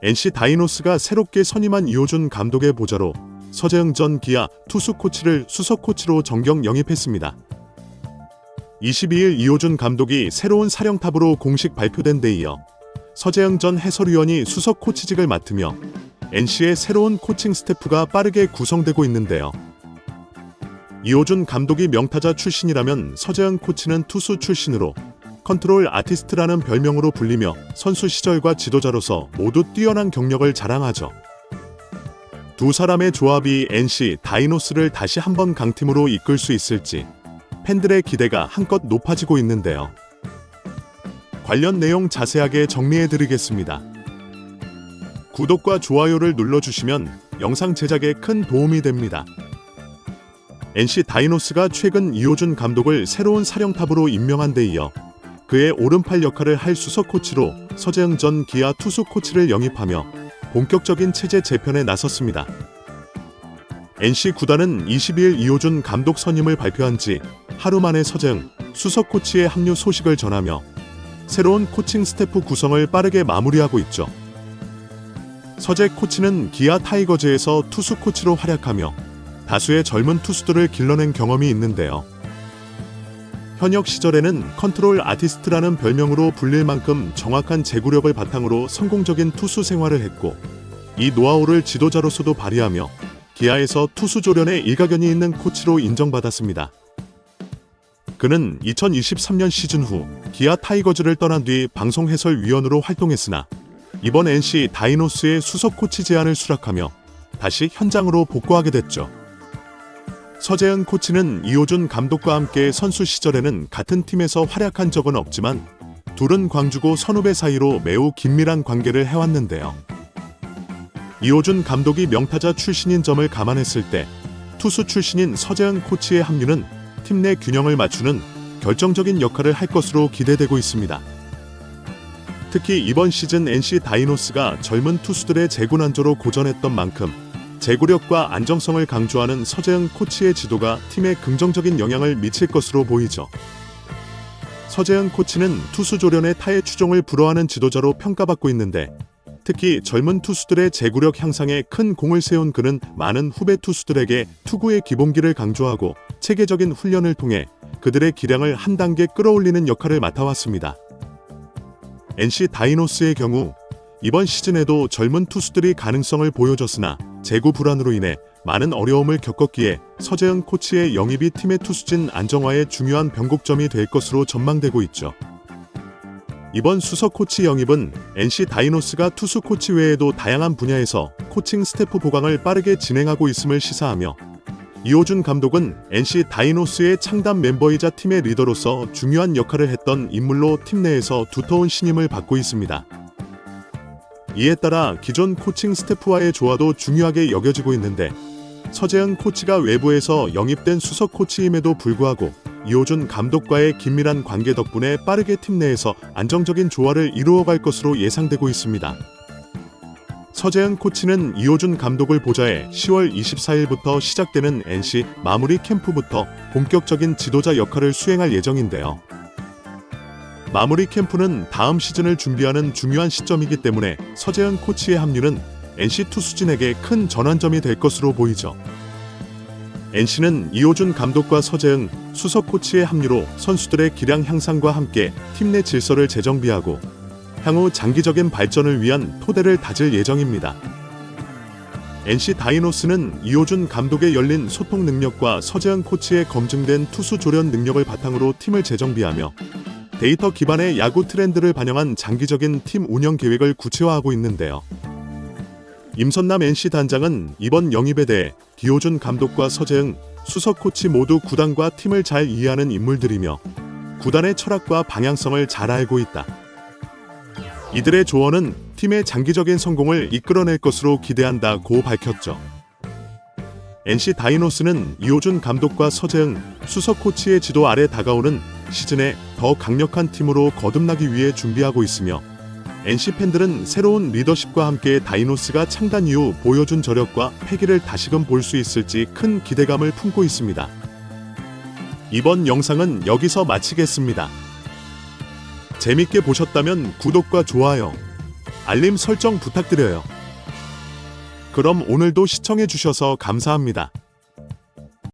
NC 다이노스가 새롭게 선임한 이호준 감독의 보좌로 서재흥 전 기아 투수 코치를 수석 코치로 정경 영입했습니다. 22일 이호준 감독이 새로운 사령탑으로 공식 발표된 데 이어 서재흥 전 해설위원이 수석 코치직을 맡으며 NC의 새로운 코칭 스태프가 빠르게 구성되고 있는데요. 이호준 감독이 명타자 출신이라면 서재흥 코치는 투수 출신으로 컨트롤 아티스트라는 별명으로 불리며 선수 시절과 지도자로서 모두 뛰어난 경력을 자랑하죠. 두 사람의 조합이 NC 다이노스를 다시 한번 강팀으로 이끌 수 있을지 팬들의 기대가 한껏 높아지고 있는데요. 관련 내용 자세하게 정리해 드리겠습니다. 구독과 좋아요를 눌러주시면 영상 제작에 큰 도움이 됩니다. NC 다이노스가 최근 이호준 감독을 새로운 사령탑으로 임명한 데 이어 그의 오른팔 역할을 할 수석 코치로 서재흥 전 기아 투수 코치를 영입하며 본격적인 체제 재편에 나섰습니다. NC 구단은 22일 이호준 감독 선임을 발표한 지 하루 만에 서재흥 수석 코치의 합류 소식을 전하며 새로운 코칭 스태프 구성을 빠르게 마무리하고 있죠. 서재 코치는 기아 타이거즈에서 투수 코치로 활약하며 다수의 젊은 투수들을 길러낸 경험이 있는데요. 현역 시절에는 컨트롤 아티스트라는 별명으로 불릴 만큼 정확한 제구력을 바탕으로 성공적인 투수 생활을 했고 이 노하우를 지도자로서도 발휘하며 기아에서 투수 조련에 일가견이 있는 코치로 인정받았습니다. 그는 2023년 시즌 후 기아 타이거즈를 떠난 뒤 방송 해설위원으로 활동했으나 이번 NC 다이노스의 수석 코치 제안을 수락하며 다시 현장으로 복구하게 됐죠. 서재은 코치는 이호준 감독과 함께 선수 시절에는 같은 팀에서 활약한 적은 없지만 둘은 광주고 선후배 사이로 매우 긴밀한 관계를 해왔는데요. 이호준 감독이 명타자 출신인 점을 감안했을 때 투수 출신인 서재은 코치의 합류는 팀 내 균형을 맞추는 결정적인 역할을 할 것으로 기대되고 있습니다. 특히 이번 시즌 NC 다이노스가 젊은 투수들의 재구난조로 고전했던 만큼 제구력과 안정성을 강조하는 서재흥 코치의 지도가 팀에 긍정적인 영향을 미칠 것으로 보이죠. 서재흥 코치는 투수 조련의 타의 추종을 불허하는 지도자로 평가받고 있는데 특히 젊은 투수들의 제구력 향상에 큰 공을 세운 그는 많은 후배 투수들에게 투구의 기본기를 강조하고 체계적인 훈련을 통해 그들의 기량을 한 단계 끌어올리는 역할을 맡아왔습니다. NC 다이노스의 경우 이번 시즌에도 젊은 투수들이 가능성을 보여줬으나 재구 불안으로 인해 많은 어려움을 겪었기에 서재은 코치의 영입이 팀의 투수진 안정화에 중요한 변곡점이 될 것으로 전망되고 있죠. 이번 수석 코치 영입은 NC 다이노스가 투수 코치 외에도 다양한 분야에서 코칭 스태프 보강을 빠르게 진행하고 있음을 시사하며 이호준 감독은 NC 다이노스의 창단 멤버이자 팀의 리더로서 중요한 역할을 했던 인물로 팀 내에서 두터운 신임을 받고 있습니다. 이에 따라 기존 코칭 스태프와의 조화도 중요하게 여겨지고 있는데 서재은 코치가 외부에서 영입된 수석 코치임에도 불구하고 이호준 감독과의 긴밀한 관계 덕분에 빠르게 팀 내에서 안정적인 조화를 이루어갈 것으로 예상되고 있습니다. 서재은 코치는 이호준 감독을 보좌해 10월 24일부터 시작되는 NC 마무리 캠프부터 본격적인 지도자 역할을 수행할 예정인데요. 마무리 캠프는 다음 시즌을 준비하는 중요한 시점이기 때문에 서재은 코치의 합류는 NC 투수진에게 큰 전환점이 될 것으로 보이죠. NC는 이호준 감독과 서재은 수석 코치의 합류로 선수들의 기량 향상과 함께 팀 내 질서를 재정비하고 향후 장기적인 발전을 위한 토대를 다질 예정입니다. NC 다이노스는 이호준 감독의 열린 소통 능력과 서재은 코치의 검증된 투수 조련 능력을 바탕으로 팀을 재정비하며 데이터 기반의 야구 트렌드를 반영한 장기적인 팀 운영 계획을 구체화하고 있는데요. 임선남 NC 단장은 이번 영입에 대해 기호준 감독과 서재흥, 수석 코치 모두 구단과 팀을 잘 이해하는 인물들이며 구단의 철학과 방향성을 잘 알고 있다. 이들의 조언은 팀의 장기적인 성공을 이끌어낼 것으로 기대한다고 밝혔죠. NC 다이노스는 이호준 감독과 서재흥, 수석 코치의 지도 아래 다가오는 시즌에 더 강력한 팀으로 거듭나기 위해 준비하고 있으며 NC 팬들은 새로운 리더십과 함께 다이노스가 창단 이후 보여준 저력과 패기를 다시금 볼 수 있을지 큰 기대감을 품고 있습니다. 이번 영상은 여기서 마치겠습니다. 재밌게 보셨다면 구독과 좋아요, 알림 설정 부탁드려요. 그럼 오늘도 시청해주셔서 감사합니다.